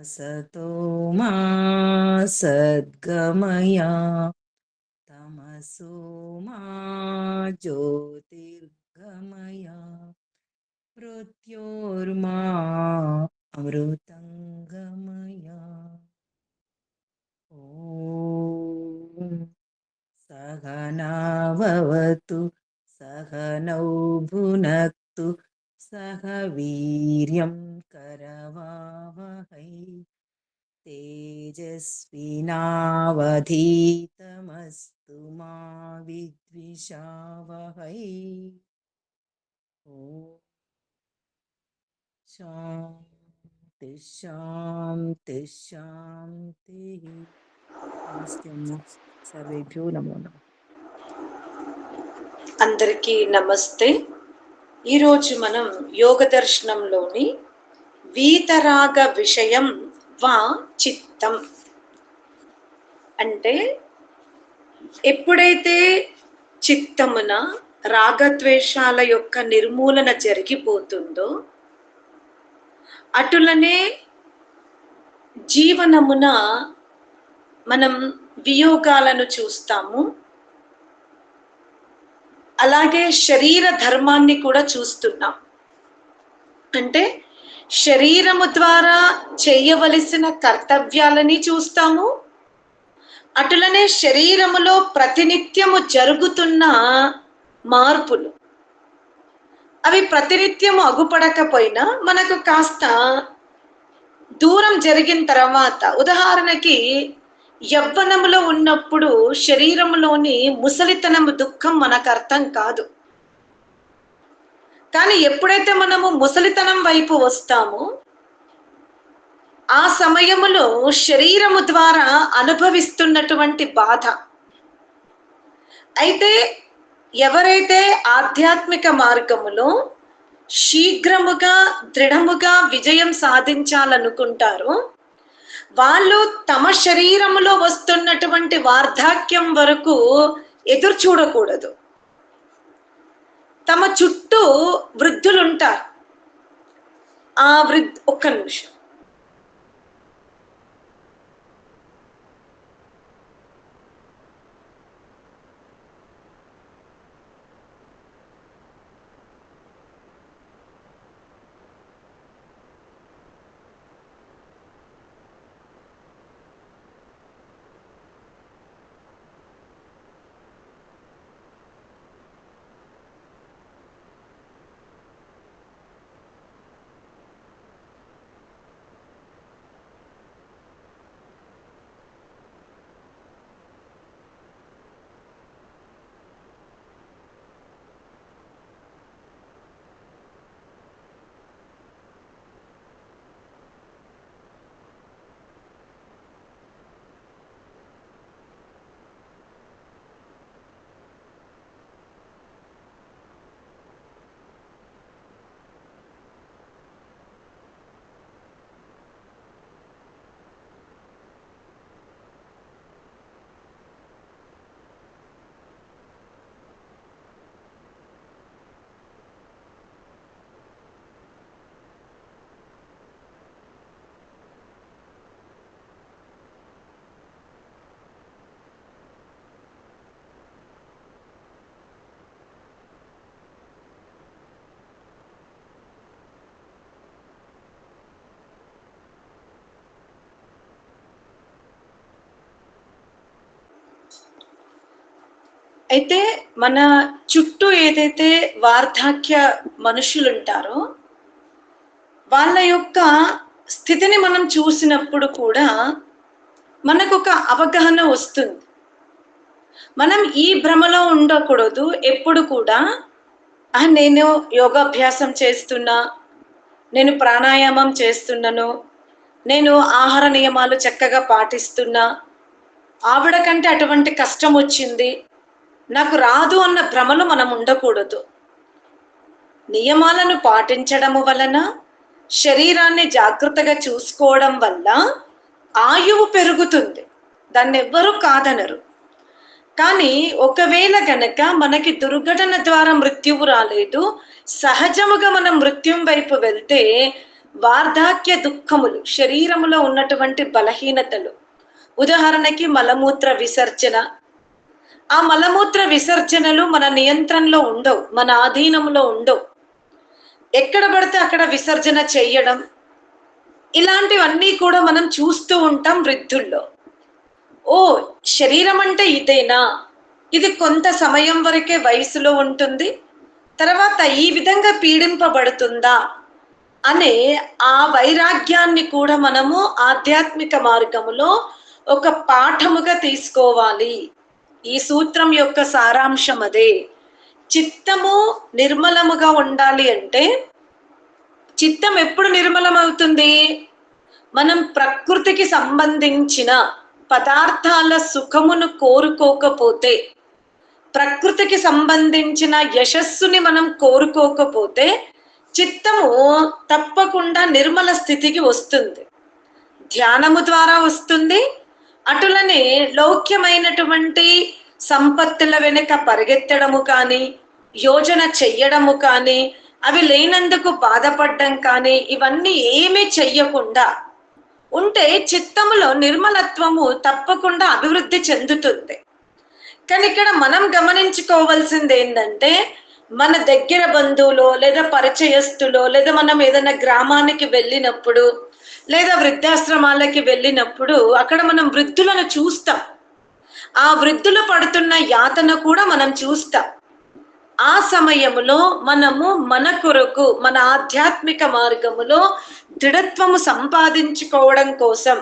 असतो मा सद्गमया तमसो मा ज्योतिर्गमया मृत्योर्मा अमृतङ्गमया ॐ सहनाववतु सहनौ भुनक्तु सह वीर्यं करवावहै तेजस्विनावधीतमस्तु मा विद्विषावहै ॐ శాంతి శాంతి శాంతి నమస్తే అమ్మ సర్వేభ్యో నమో నమః అందరికీ నమస్తే ఈరోజు మనం యోగ దర్శనంలోని వీతరాగ విషయం వా చిత్తం. అంటే ఎప్పుడైతే చిత్తమున రాగద్వేషాల యొక్క నిర్మూలన జరిగిపోతుందో అటులనే జీవనమున మనం వియోగాలను చూస్తాము. అలాగే శరీర ధర్మాన్ని కూడా చూస్తున్నాం. అంటే శరీరము ద్వారా చేయవలసిన కర్తవ్యాలని చూస్తాము. అటులనే శరీరములో ప్రతినిత్యము జరుగుతున్న మార్పులు. అవి ప్రతినిత్యము అగుపడకపోయినా మనకు కాస్త దూరం జరిగిన తర్వాత ఉదాహరణకి యవ్వనములో ఉన్నప్పుడు శరీరంలోని ముసలితనము దుఃఖం మనకు అర్థం కాదు. కానీ ఎప్పుడైతే మనము ముసలితనం వైపు వస్తామో ఆ సమయములో శరీరము ద్వారా అనుభవిస్తున్నటువంటి బాధ. అయితే ఎవరైతే ఆధ్యాత్మిక మార్గములో శీఘ్రముగా దృఢముగా విజయం సాధించాలనుకుంటారో వాళ్ళు తమ శరీరములో వస్తున్నటువంటి వార్ధాక్యం వరకు ఎదురు చూడకూడదు. తమ చుట్టూ వృద్ధులుంటారు. ఆ వృద్ధ ఒక్క నిమిషం. అయితే మన చుట్టూ ఏదైతే వార్ధాక్య మనుషులు ఉంటారో వాళ్ళ యొక్క స్థితిని మనం చూసినప్పుడు కూడా మనకు ఒక అవగాహన వస్తుంది. మనం ఈ భ్రమలో ఉండకూడదు ఎప్పుడు కూడా. "ఆ, నేను యోగాభ్యాసం చేస్తున్నా నేను ప్రాణాయామం చేస్తున్నాను నేను ఆహార నియమాలు చక్కగా పాటిస్తున్నా. ఆవిడ కంటే అటువంటి కష్టం వచ్చింది. నాకు రాదు అన్న భ్రమలో మనం ఉండకూడదు. నియమాలను పాటించడము వలన శరీరాన్ని జాగ్రత్తగా చూసుకోవడం వల్ల ఆయువు పెరుగుతుంది. దాన్ని ఎవ్వరూ కాదనరు. కానీ ఒకవేళ గనక మనకి దుర్ఘటన ద్వారా మృత్యువు రాలేదు సహజముగా మనం మృత్యుం వైపు వెళ్తే వార్ధాక్య దుఃఖములు శరీరములో ఉన్నటువంటి బలహీనతలు. ఉదాహరణకి మలమూత్ర విసర్జన ఆ మలమూత్ర విసర్జనలు మన నియంత్రణలో ఉండవు మన ఆధీనంలో ఉండవు. ఎక్కడ పడితే అక్కడ విసర్జన చేయడం ఇలాంటివన్నీ కూడా మనం చూస్తూ ఉంటాం వృద్ధుల్లో. ఓ శరీరం అంటే ఇదేనా? ఇది కొంత సమయం వరకే వయసులో ఉంటుంది తర్వాత ఈ విధంగా పీడింపబడుతుందా? అనే ఆ వైరాగ్యాన్ని కూడా మనము ఆధ్యాత్మిక మార్గములో ఒక పాఠముగా తీసుకోవాలి. ఈ సూత్రం యొక్క సారాంశం అదే. చిత్తము నిర్మలముగా ఉండాలి అంటే చిత్తం ఎప్పుడు నిర్మలమవుతుంది? మనం ప్రకృతికి సంబంధించిన పదార్థాల సుఖమును కోరుకోకపోతే ప్రకృతికి సంబంధించిన యశస్సుని మనం కోరుకోకపోతే చిత్తము తప్పకుండా నిర్మల స్థితికి వస్తుంది. ధ్యానము ద్వారా వస్తుంది అటులనే లౌక్యమైనటువంటి సంపత్తుల వెనుక పరిగెత్తడము కానీ యోజన చెయ్యడము కానీ అవి లేనందుకు బాధపడడం కానీ ఇవన్నీ ఏమీ చెయ్యకుండా ఉంటే చిత్తములో నిర్మలత్వము తప్పకుండా అభివృద్ధి చెందుతుంది. కానీ ఇక్కడ మనం గమనించుకోవాల్సింది ఏంటంటే మన దగ్గర బంధువులో లేదా పరిచయస్తులో లేదా మనం ఏదైనా గ్రామానికి వెళ్ళినప్పుడు లేదా వృద్ధాశ్రమాలకి వెళ్ళినప్పుడు అక్కడ మనం వృద్ధులను చూస్తాం. ఆ వృద్ధులు పడుతున్న యాతన కూడా మనం చూస్తాం. ఆ సమయంలో మనము మన కొరకు మన ఆధ్యాత్మిక మార్గములో దృఢత్వము సంపాదించుకోవడం కోసం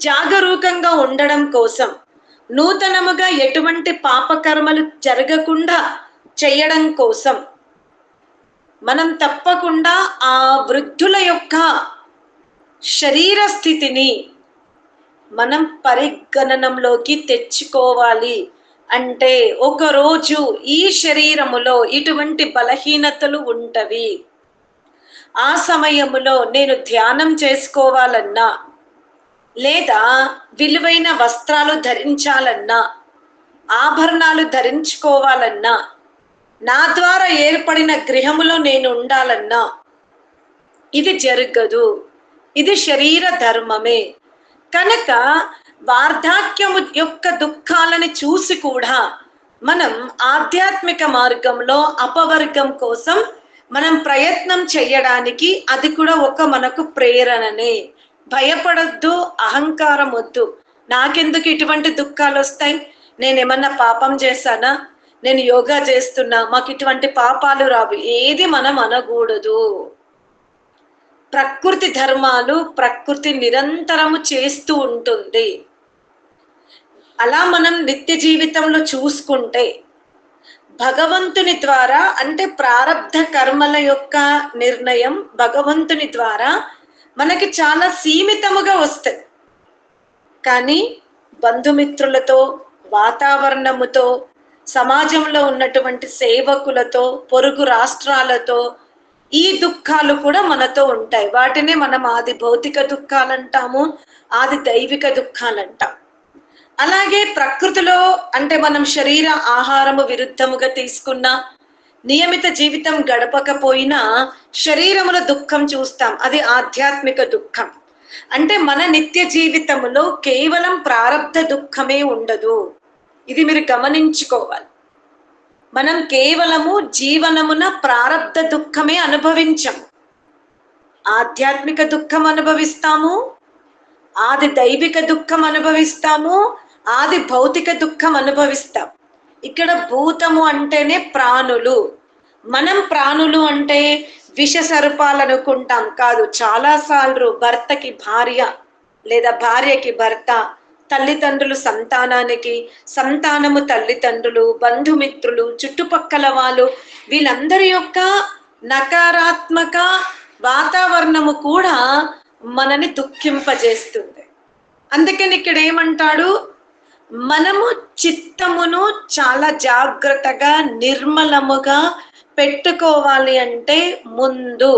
జాగరూకంగా ఉండడం కోసం నూతనముగా ఎటువంటి పాపకర్మలు జరగకుండా చేయడం కోసం మనం తప్పకుండా ఆ వృద్ధుల యొక్క శరీర స్థితిని మనం పరిగణనంలోకి తెచ్చుకోవాలి. అంటే ఒకరోజు ఈ శరీరములో ఇటువంటి బలహీనతలు ఉంటవి. ఆ సమయములో నేను ధ్యానం చేసుకోవాలన్నా లేదా విలువైన వస్త్రాలు ధరించాలన్నా ఆభరణాలు ధరించుకోవాలన్నా నా ద్వారా ఏర్పడిన గృహములో నేను ఉండాలన్నా ఇది జరగదు. ఇది శరీర ధర్మమే. కనుక వార్ధాక్యము యొక్క దుఃఖాలని చూసి కూడా మనం ఆధ్యాత్మిక మార్గంలో అపవర్గం కోసం మనం ప్రయత్నం చేయడానికి అది కూడా ఒక మనకు ప్రేరణనే. భయపడొద్దు అహంకారం వద్దు. నాకెందుకు ఇటువంటి దుఃఖాలు వస్తాయి? నేను ఏమన్నా పాపం చేశానా? నేను యోగా చేస్తున్నా మాకు ఇటువంటి పాపాలు రావు. ఏది మనం అనకూడదు. ప్రకృతి ధర్మాలు ప్రకృతి నిరంతరము చేస్తూ ఉంటుంది. అలా మనం నిత్య జీవితంలో చూసుకుంటే భగవంతుని ద్వారా అంటే ప్రారంధ కర్మల యొక్క నిర్ణయం భగవంతుని ద్వారా మనకి చాలా సీమితముగా వస్తుంది. కానీ బంధుమిత్రులతో వాతావరణముతో సమాజంలో ఉన్నటువంటి సేవకులతో పొరుగు రాష్ట్రాలతో ఈ దుఃఖాలు కూడా మనతో ఉంటాయి. వాటినే మనం ఆది భౌతిక దుఃఖాలు అంటాము ఆది దైవిక దుఃఖాలు అంటాం అలాగే ప్రకృతిలో అంటే మనం శరీర ఆహారము విరుద్ధముగా తీసుకున్న నియమిత జీవితం గడపకపోయినా శరీరముల దుఃఖం చూస్తాం. అది ఆధ్యాత్మిక దుఃఖం. అంటే మన నిత్య జీవితంలో కేవలం ప్రారంధ దుఃఖమే ఉండదు. ఇది మీరు గమనించుకోవాలి. మనం కేవలము జీవనమున ప్రారంధ దుఃఖమే అనుభవించం. ఆధ్యాత్మిక దుఃఖం అనుభవిస్తాము ఆది దైవిక దుఃఖం అనుభవిస్తాము ఆది భౌతిక దుఃఖం అనుభవిస్తాం. ఇక్కడ భూతము అంటేనే ప్రాణులు. మనం ప్రాణులు అంటే విష సర్పాలు అనుకుంటాం. కాదు చాలాసార్లు భర్తకి భార్య లేదా భార్యకి భర్త తల్లిదండ్రులు సంతానానికి సంతానము తల్లిదండ్రులు బంధుమిత్రులు చుట్టుపక్కల వాళ్ళు వీళ్ళందరి యొక్క నకారాత్మక వాతావరణము కూడా మనని దుఃఖింపజేస్తుంది. అందుకని ఇక్కడ ఏమంటాడు? మనము చిత్తమును చాలా జాగ్రత్తగా నిర్మలముగా పెట్టుకోవాలి అంటే ముందు.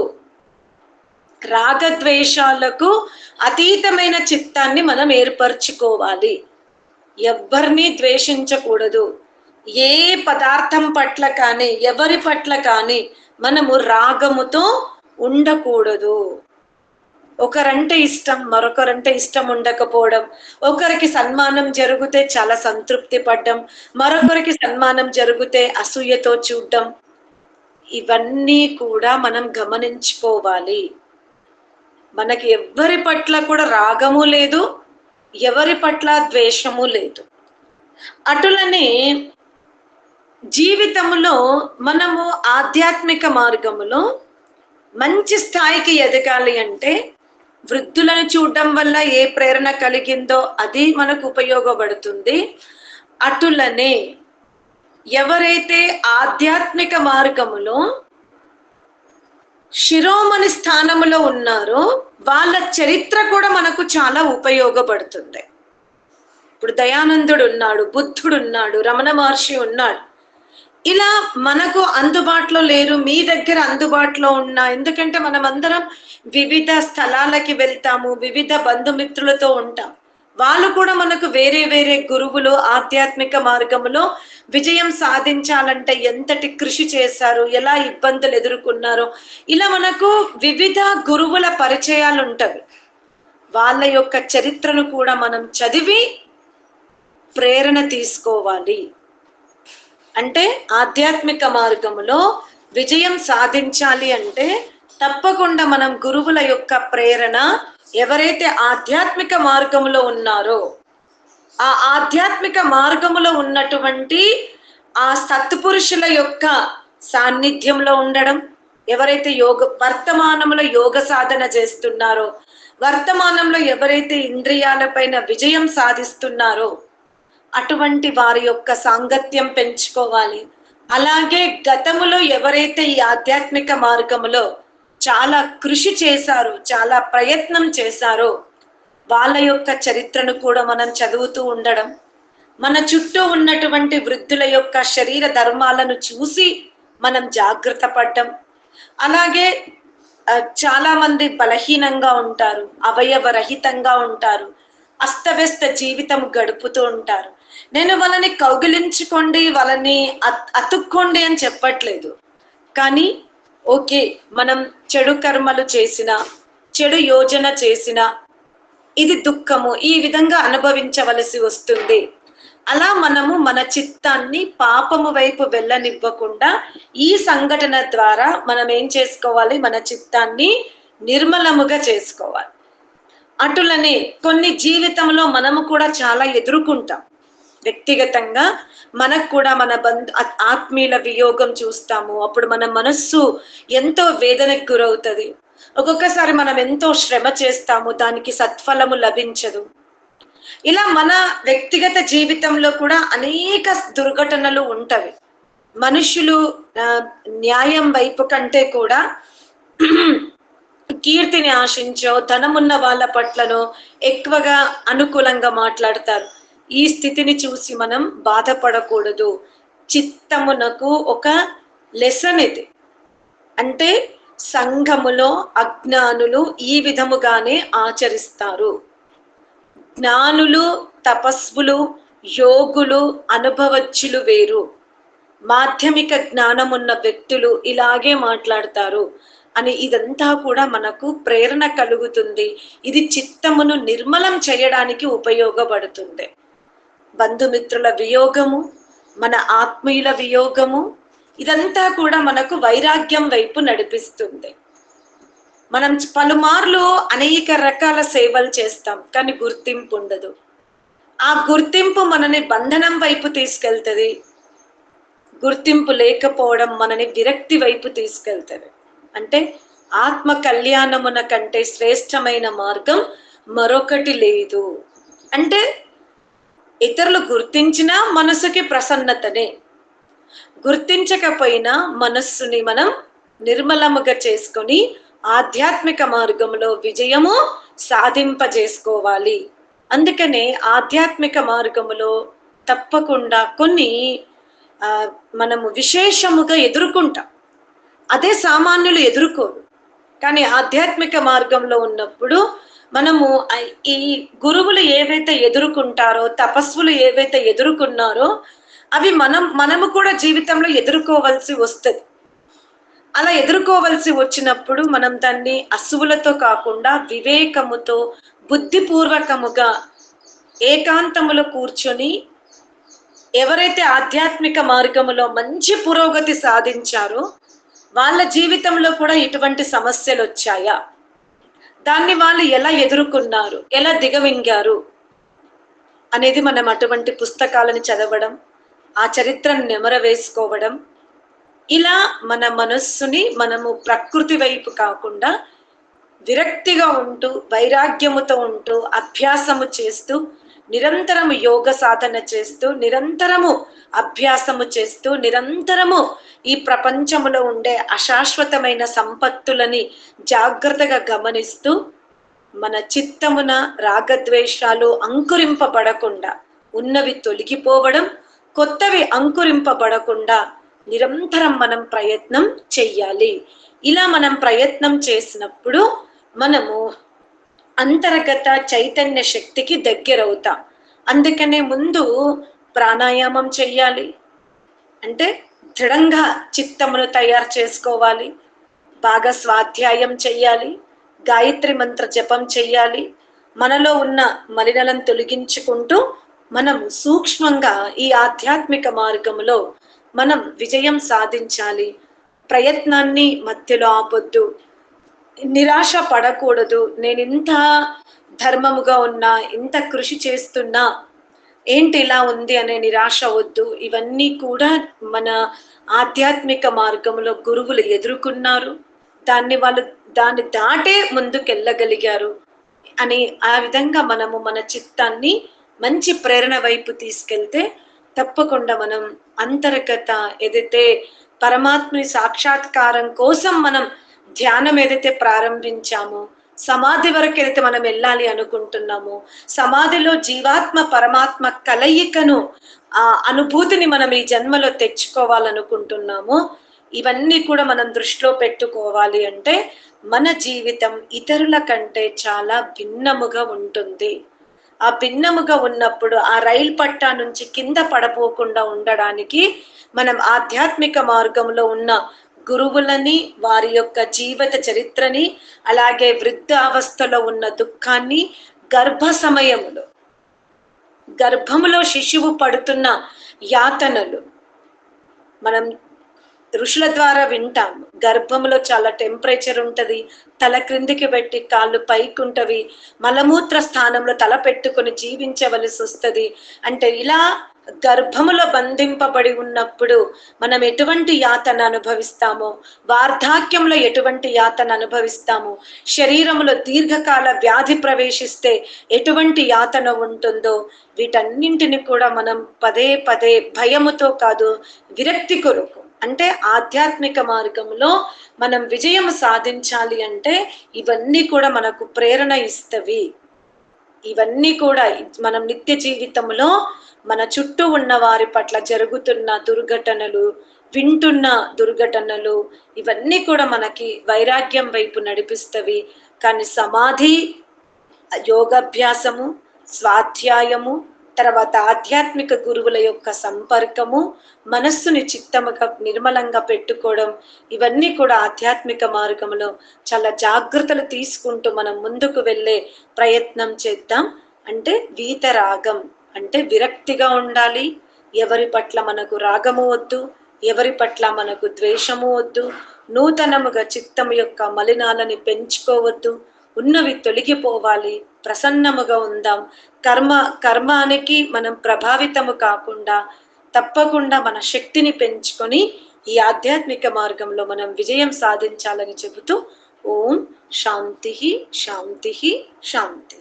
రాగద్వేషాలకు అతీతమైన చిత్తాన్ని మనం ఏర్పరచుకోవాలి. ఎవ్వరిని ద్వేషించకూడదు. ఏ పదార్థం పట్ల కానీ ఎవరి పట్ల కానీ మనము రాగముతో ఉండకూడదు. ఒకరంటే ఇష్టం మరొకరంటే ఇష్టం ఉండకపోవడం. ఒకరికి సన్మానం జరిగితే చాలా సంతృప్తి పడ్డం. మరొకరికి సన్మానం జరిగితే అసూయతో చూడడం. ఇవన్నీ కూడా మనం గమనించుకోవాలి. మనకి ఎవ్వరి పట్ల కూడా రాగము లేదు ఎవరి పట్ల ద్వేషము లేదు. అటులనే జీవితంలో మనము ఆధ్యాత్మిక మార్గములో మంచి స్థాయికి ఎదగాలి అంటే వృద్ధులను చూడడం వల్ల ఏ ప్రేరణ కలిగిందో అది మనకు ఉపయోగపడుతుంది. అటులనే ఎవరైతే ఆధ్యాత్మిక మార్గములో శిరోమణి స్థానములో ఉన్నారో వాళ్ళ చరిత్ర కూడా మనకు చాలా ఉపయోగపడుతుంది. ఇప్పుడు దయానందుడు ఉన్నాడు బుద్ధుడు ఉన్నాడు రమణ మహర్షి ఉన్నాడు. ఇలా మనకు అందుబాటులో లేరు మీ దగ్గర అందుబాటులో ఉన్న ఎందుకంటే మనం అందరం వివిధ స్థలాలకి వెళ్తాము వివిధ బంధుమిత్రులతో ఉంటాం. వాళ్ళు కూడా మనకు వేరే వేరే గురువులు ఆధ్యాత్మిక మార్గంలో విజయం సాధించాలంటే ఎంతటి కృషి చేశారు ఎలా ఇబ్బందులు ఎదుర్కొన్నారో. ఇలా మనకు వివిధ గురువుల పరిచయాలు ఉంటవి. వాళ్ళ యొక్క చరిత్రను కూడా మనం చదివి ప్రేరణ తీసుకోవాలి. అంటే ఆధ్యాత్మిక మార్గములో విజయం సాధించాలి అంటే తప్పకుండా మనం గురువుల యొక్క ప్రేరణ ఎవరైతే ఆధ్యాత్మిక మార్గములో ఉన్నారో ఆ ఆధ్యాత్మిక మార్గములో ఉన్నటువంటి ఆ సత్పురుషుల యొక్క సాన్నిధ్యంలో ఉండడం ఎవరైతే యోగ వర్తమానంలో యోగ సాధన చేస్తున్నారో వర్తమానంలో ఎవరైతే ఇంద్రియాలపైన విజయం సాధిస్తున్నారో అటువంటి వారి యొక్క సాంగత్యం పెంచుకోవాలి. అలాగే గతములో ఎవరైతే ఈ ఆధ్యాత్మిక మార్గములో చాలా కృషి చేశారు చాలా ప్రయత్నం చేశారో. వాళ్ళ యొక్క చరిత్రను కూడా మనం చదువుతూ ఉండడం మన చుట్టూ ఉన్నటువంటి వృద్ధుల యొక్క శరీర ధర్మాలను చూసి మనం జాగ్రత్త పడ్డం. అలాగే చాలా మంది బలహీనంగా ఉంటారు అవయవరహితంగా ఉంటారు అస్తవ్యస్త జీవితం గడుపుతూ ఉంటారు. నేను వాళ్ళని కౌగిలించుకోండి వాళ్ళని అత్- అతుక్కోండి అని చెప్పట్లేదు. కానీ ఓకే మనం చెడు కర్మలు చేసిన చెడు యోజన చేసిన ఇది దుఃఖము ఈ విధంగా అనుభవించవలసి వస్తుంది. అలా మనము మన చిత్తాన్ని పాపము వైపు వెళ్ళనివ్వకుండా ఈ సంఘటన ద్వారా మనం ఏం చేసుకోవాలి? మన చిత్తాన్ని నిర్మలముగా చేసుకోవాలి. అటులనే కొన్ని జీవితంలో మనము కూడా చాలా ఎదుర్కొంటాం. వ్యక్తిగతంగా మనకు కూడా మన బంధు ఆత్మీయుల వియోగం చూస్తాము. అప్పుడు మన మనస్సు ఎంతో వేదనకు గురవుతుంది. ఒక్కొక్కసారి మనం ఎంతో శ్రమ చేస్తాము. దానికి సత్ఫలము లభించదు. ఇలా మన వ్యక్తిగత జీవితంలో కూడా అనేక దుర్ఘటనలు ఉంటవి. మనుషులు న్యాయం వైపు కంటే కూడా కీర్తిని ఆశించో ధనమున్న వాళ్ళ పట్లను ఎక్కువగా అనుకూలంగా మాట్లాడతారు. ఈ స్థితిని చూసి మనం బాధపడకూడదు. చిత్తమునకు ఒక లెసన్ ఇది. అంటే సంఘములో అజ్ఞానులు ఈ విధముగానే ఆచరిస్తారు. జ్ఞానులు తపస్వులు యోగులు అనుభవజ్ఞులు వేరు. మాధ్యమిక జ్ఞానం ఉన్న వ్యక్తులు ఇలాగే మాట్లాడతారు. అని ఇదంతా కూడా మనకు ప్రేరణ కలుగుతుంది. ఇది చిత్తమును నిర్మలం చేయడానికి ఉపయోగపడుతుంది. బంధుమిత్రుల వియోగము మన ఆత్మీయుల వియోగము ఇదంతా కూడా మనకు వైరాగ్యం వైపు నడిపిస్తుంది. మనం పలుమార్లు అనేక రకాల సేవలు చేస్తాం కానీ గుర్తింపు ఉండదు. ఆ గుర్తింపు మనని బంధనం వైపు తీసుకెళ్తుంది. గుర్తింపు లేకపోవడం మనని విరక్తి వైపు తీసుకెళ్తుంది. అంటే ఆత్మ కళ్యాణమున కంటే శ్రేష్టమైన మార్గం మరొకటి లేదు. అంటే ఇతరులు గుర్తించినా మనసుకి ప్రసన్నతనే. గుర్తించకపోయినా మనస్సుని మనం నిర్మలముగా చేసుకొని ఆధ్యాత్మిక మార్గంలో విజయము సాధింపజేసుకోవాలి. అందుకనే ఆధ్యాత్మిక మార్గములో తప్పకుండా కొన్ని మనము విశేషముగా ఎదుర్కొంటాం. అదే సామాన్యులు ఎదుర్కోరు. కానీ ఆధ్యాత్మిక మార్గంలో ఉన్నప్పుడు మనము ఈ గురువులు ఏవైతే ఎదుర్కొంటారో తపస్సులు ఏవైతే ఎదుర్కొన్నారో అవి మనం మనము కూడా జీవితంలో ఎదుర్కోవలసి వస్తుంది. అలా ఎదుర్కోవలసి వచ్చినప్పుడు మనం దాన్ని అసువులతో కాకుండా వివేకముతో బుద్ధిపూర్వకముగా ఏకాంతములో కూర్చొని ఎవరైతే ఆధ్యాత్మిక మార్గములో మంచి పురోగతి సాధించారో వాళ్ళ జీవితంలో కూడా ఇటువంటి సమస్యలు వచ్చాయా దాన్ని వాళ్ళు ఎలా ఎదుర్కొన్నారు? ఎలా దిగవింగారు అనేది మనం అటువంటి పుస్తకాలను చదవడం ఆ చరిత్రను నెమర వేసుకోవడం ఇలా మన మనస్సుని మనము ప్రకృతి వైపు కాకుండా విరక్తిగా ఉంటూ వైరాగ్యముతో ఉంటూ అభ్యాసము చేస్తూ నిరంతరము యోగ సాధన చేస్తూ నిరంతరము అభ్యాసము చేస్తూ నిరంతరము ఈ ప్రపంచములో ఉండే అశాశ్వతమైన సంపత్తులని జాగ్రత్తగా గమనిస్తూ మన చిత్తమున రాగద్వేషాలు అంకురింపబడకుండా ఉన్నవి తొలగిపోవడం కొత్తవి అంకురింపబడకుండా నిరంతరం మనం ప్రయత్నం చెయ్యాలి. ఇలా మనం ప్రయత్నం చేసినప్పుడు మనము అంతర్గత చైతన్య శక్తికి దగ్గరవుతా. అందుకనే ముందు ప్రాణాయామం చెయ్యాలి. అంటే దృఢంగా చిత్తమును తయారు చేసుకోవాలి. బాగా స్వాధ్యాయం చెయ్యాలి. గాయత్రి మంత్ర జపం చెయ్యాలి. మనలో ఉన్న మలినలను తొలగించుకుంటూ మనం సూక్ష్మంగా ఈ ఆధ్యాత్మిక మార్గంలో మనం విజయం సాధించాలి. ప్రయత్నాన్ని మధ్యలో ఆపొద్దు. నిరాశ పడకూడదు. నేను ఇంత ధర్మముగా ఉన్నా ఇంత కృషి చేస్తున్నా ఏంటి ఇలా ఉంది అనే నిరాశ వద్దు. ఇవన్నీ కూడా మన ఆధ్యాత్మిక మార్గంలో గురువులు ఎదుర్కొన్నారు. దాన్ని వాళ్ళు దాన్ని దాటే ముందుకెళ్ళగలిగారు అని ఆ విధంగా మనము మన చిత్తాన్ని మంచి ప్రేరణ వైపు తీసుకెళ్తే తప్పకుండా మనం అంతర్గత ఏదైతే పరమాత్మని సాక్షాత్కారం కోసం మనం ధ్యానం ఏదైతే ప్రారంభించామో సమాధి వరకు ఏదైతే మనం వెళ్ళాలి అనుకుంటున్నామో సమాధిలో జీవాత్మ పరమాత్మ కలయికను ఆ అనుభూతిని మనం ఈ జన్మలో తెచ్చుకోవాలనుకుంటున్నామో ఇవన్నీ కూడా మనం దృష్టిలో పెట్టుకోవాలి అంటే మన జీవితం ఇతరుల కంటే చాలా భిన్నముగా ఉంటుంది. ఆ భిన్నముగా ఉన్నప్పుడు ఆ రైలు పట్టా నుంచి కింద పడపోకుండా ఉండడానికి మనం ఆధ్యాత్మిక మార్గంలో ఉన్న గురువులని వారి యొక్క జీవిత చరిత్రని అలాగే వృద్ధావస్థలో ఉన్న దుఃఖాన్ని గర్భ సమయములో గర్భములో శిశువు పడుతున్న యాతనలు మనం ఋషుల ద్వారా వింటాం గర్భంలో చాలా టెంపరేచర్ ఉంటుంది తల క్రిందికి పెట్టి కాళ్ళు పైకి ఉంటవి మలమూత్ర స్థానంలో తల పెట్టుకొని జీవించవలసి వస్తుంది. అంటే ఇలా గర్భములో బంధింపబడి ఉన్నప్పుడు మనం ఎటువంటి యాతన అనుభవిస్తామో వార్ధాక్యంలో ఎటువంటి యాతన అనుభవిస్తాము శరీరంలో దీర్ఘకాల వ్యాధి ప్రవేశిస్తే ఎటువంటి యాతన ఉంటుందో వీటన్నింటిని కూడా మనం పదే పదే భయముతో కాదు విరక్తి కొరకు అంటే ఆధ్యాత్మిక మార్గంలో మనం విజయం సాధించాలి అంటే ఇవన్నీ కూడా మనకు ప్రేరణ ఇస్తవి. ఇవన్నీ కూడా మనం నిత్య జీవితంలో మన చుట్టూ ఉన్న వారి పట్ల జరుగుతున్న దుర్ఘటనలు వింటున్న దుర్ఘటనలు ఇవన్నీ కూడా మనకి వైరాగ్యం వైపు నడిపిస్తవి. కానీ సమాధి యోగాభ్యాసము స్వాధ్యాయము తర్వాత ఆధ్యాత్మిక గురువుల యొక్క సంపర్కము మనస్సుని చిత్తముగా నిర్మలంగా పెట్టుకోవడం ఇవన్నీ కూడా ఆధ్యాత్మిక మార్గంలో చాలా జాగ్రత్తలు తీసుకుంటూ మనం ముందుకు వెళ్ళే ప్రయత్నం చేద్దాం. అంటే వీతరాగం అంటే విరక్తిగా ఉండాలి. ఎవరి పట్ల మనకు రాగము వద్దు ఎవరి పట్ల మనకు ద్వేషము వద్దు నూతనముగా చిత్తం యొక్క మలినాలని పెంచుకోవద్దు ఉన్నవి తొలగిపోవాలి. ప్రసన్నముగా ఉందాం. కర్మ కర్మానికి మనం ప్రభావితము కాకుండా తప్పకుండా మన శక్తిని పెంచుకొని ఈ ఆధ్యాత్మిక మార్గంలో మనం విజయం సాధించాలని చెబుతూ ఓం శాంతి శాంతి శాంతి.